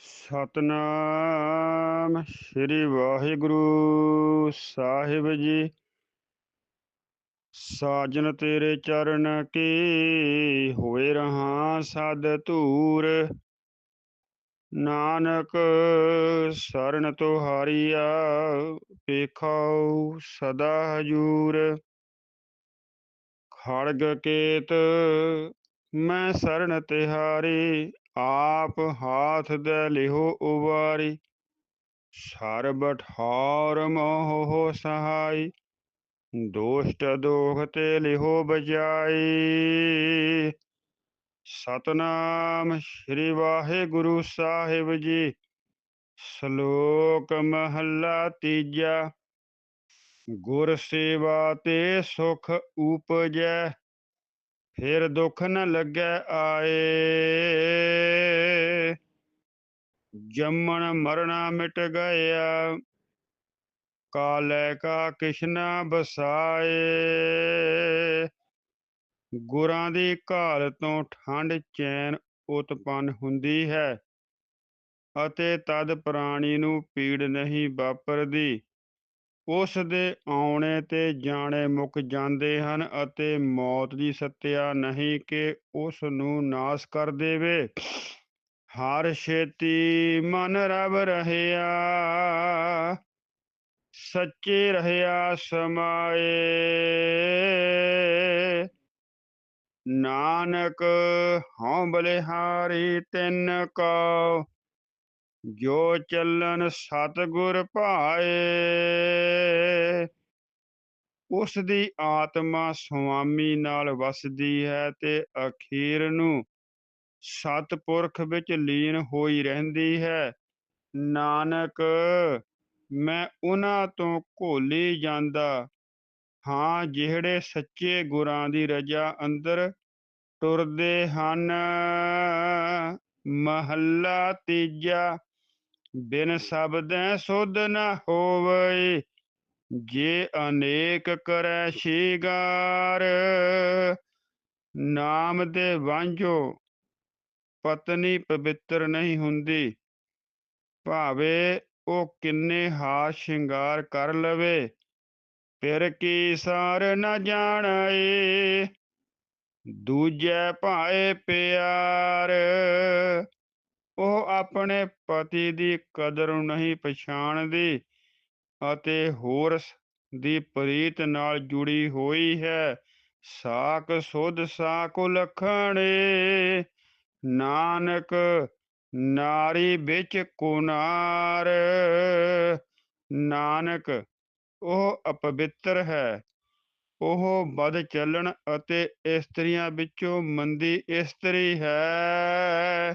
ਸਤਨਾਮ ਸ੍ਰੀ ਵਾਹਿਗੁਰੂ ਸਾਹਿਬ ਜੀ। ਸਾਜਨ ਤੇਰੇ ਚਰਨ ਕੀ ਹੋਏ ਰਹਾ ਸਦ ਧੂਰ। ਨਾਨਕ ਸਰਨ ਤੁਹਾਰੀਆ ਪੇਖਾਉ ਸਦਾ ਹਜੂਰ। ਖੜਗ ਕੇਤ ਮੈਂ ਸਰਨ ਤਿਹਾਰੀ ਆਪ ਹਾਥ ਦੇ ਲਿਹੋ ਉਵਾਰੀ ਸਰਬ ਠਾਰ ਮੋਹ ਸਹਾਈ, ਦੋਸ਼ਟ ਦੋਖ ਤੇ ਲਿਹੋ ਬਜਾਈ ਸਤਨਾਮ ਸ੍ਰੀ ਵਾਹਿਗੁਰੂ ਸਾਹਿਬ ਜੀ, ਸ਼ਲੋਕ ਮਹੱਲਾ ਤੀਜਾ, ਗੁਰ ਸੇਵਾ ਤੇ ਸੁਖ ਉਪਜੈ। ਫਿਰ ਦੁੱਖ ਨ ਲੱਗੈ ਆਏ। ਜੰਮਣ ਮਰਣਾ ਮਿਟ ਗਿਆ ਕਾਲੈ ਕਾ ਕਿਸ਼ਨਾ ਬਸਾਏ। ਗੁਰਾਂ ਦੀ ਘਾਲ ਤੋਂ ਠੰਡ ਚੈਨ ਉਤਪੰਨ ਹੁੰਦੀ ਹੈ, ਅਤੇ ਤਦ ਪ੍ਰਾਣੀ ਨੂੰ ਪੀੜ ਨਹੀਂ ਵਾਪਰਦੀ। ਉਸ ਦੇ ਆਉਣੇ ਤੇ ਜਾਣੇ ਮੁੱਕ ਜਾਂਦੇ ਹਨ ਅਤੇ ਮੌਤ ਦੀ ਸੱਤਿਆ ਨਹੀਂ ਕਿ ਉਸ ਨੂੰ ਨਾਸ ਕਰ ਦੇਵੇ। ਹਰ ਛੇਤੀ ਮਨ ਰਬ ਰਹਿਆ, ਸੱਚੇ ਰਹਿਆ ਸਮਾਏ। ਨਾਨਕ ਹਉ ਬਲਿਹਾਰੀ ਤਿੰਨ ਕੋ ਜੋ ਚੱਲਨ ਸਤਿਗੁਰ ਭਾਏ ਉਸ ਦੀ ਆਤਮਾ ਸੁਆਮੀ ਨਾਲ ਵਸਦੀ ਹੈ ਤੇ ਅਖੀਰ ਨੂੰ ਸਤਪੁਰਖ ਵਿੱਚ ਲੀਨ ਹੋਈ ਰਹਿੰਦੀ ਹੈ। ਨਾਨਕ, ਮੈਂ ਉਹਨਾਂ ਤੋਂ ਘੋਲੀ ਜਾਂਦਾ ਹਾਂ ਜਿਹੜੇ ਸੱਚੇ ਗੁਰਾਂ ਦੀ ਰਜਾ ਅੰਦਰ ਟੁਰਦੇ ਹਨ। ਮਹੱਲਾ ਤੀਜਾ ਬਿਨ ਸ਼ਬਦੈ ਸੁਧ ਨ ਹੋਵੇ, ਜੇ ਅਨੇਕ ਕਰੈ ਸ਼ਿਗਾਰ ਨਾਮ ਦੇ ਵਾਂਝੋ, ਪਤਨੀ ਪਵਿੱਤਰ ਨਹੀਂ ਹੁੰਦੀ। ਭਾਵੇਂ ਉਹ ਕਿੰਨੇ ਹਾਰ ਸ਼ਿੰਗਾਰ ਕਰ ਲਵੇ, ਫਿਰ ਕੀ ਸਾਰ ਨ ਜਾਣਾਏ ਦੂਜੇ ਭਾਏ ਪਿਆਰ। ਉਹ ਆਪਣੇ ਪਤੀ ਦੀ ਕਦਰ ਨਹੀਂ ਪਛਾਣਦੀ ਅਤੇ ਹੋਰ ਦੀ ਪ੍ਰੀਤ ਨਾਲ ਜੁੜੀ ਹੋਈ ਹੈ। ਸਾਕ ਸੁਧ ਸਾਕ ਲਖਣੇ ਨਾਨਕ ਨਾਰੀ ਵਿੱਚ ਕੁਨਾਰ। ਨਾਨਕ, ਉਹ ਅਪਵਿੱਤਰ ਹੈ। ਉਹ ਬਦ ਚੱਲਣ ਅਤੇ ਇਸਤਰੀਆਂ ਵਿੱਚੋਂ ਮੰਦੀ ਇਸਤਰੀ ਹੈ।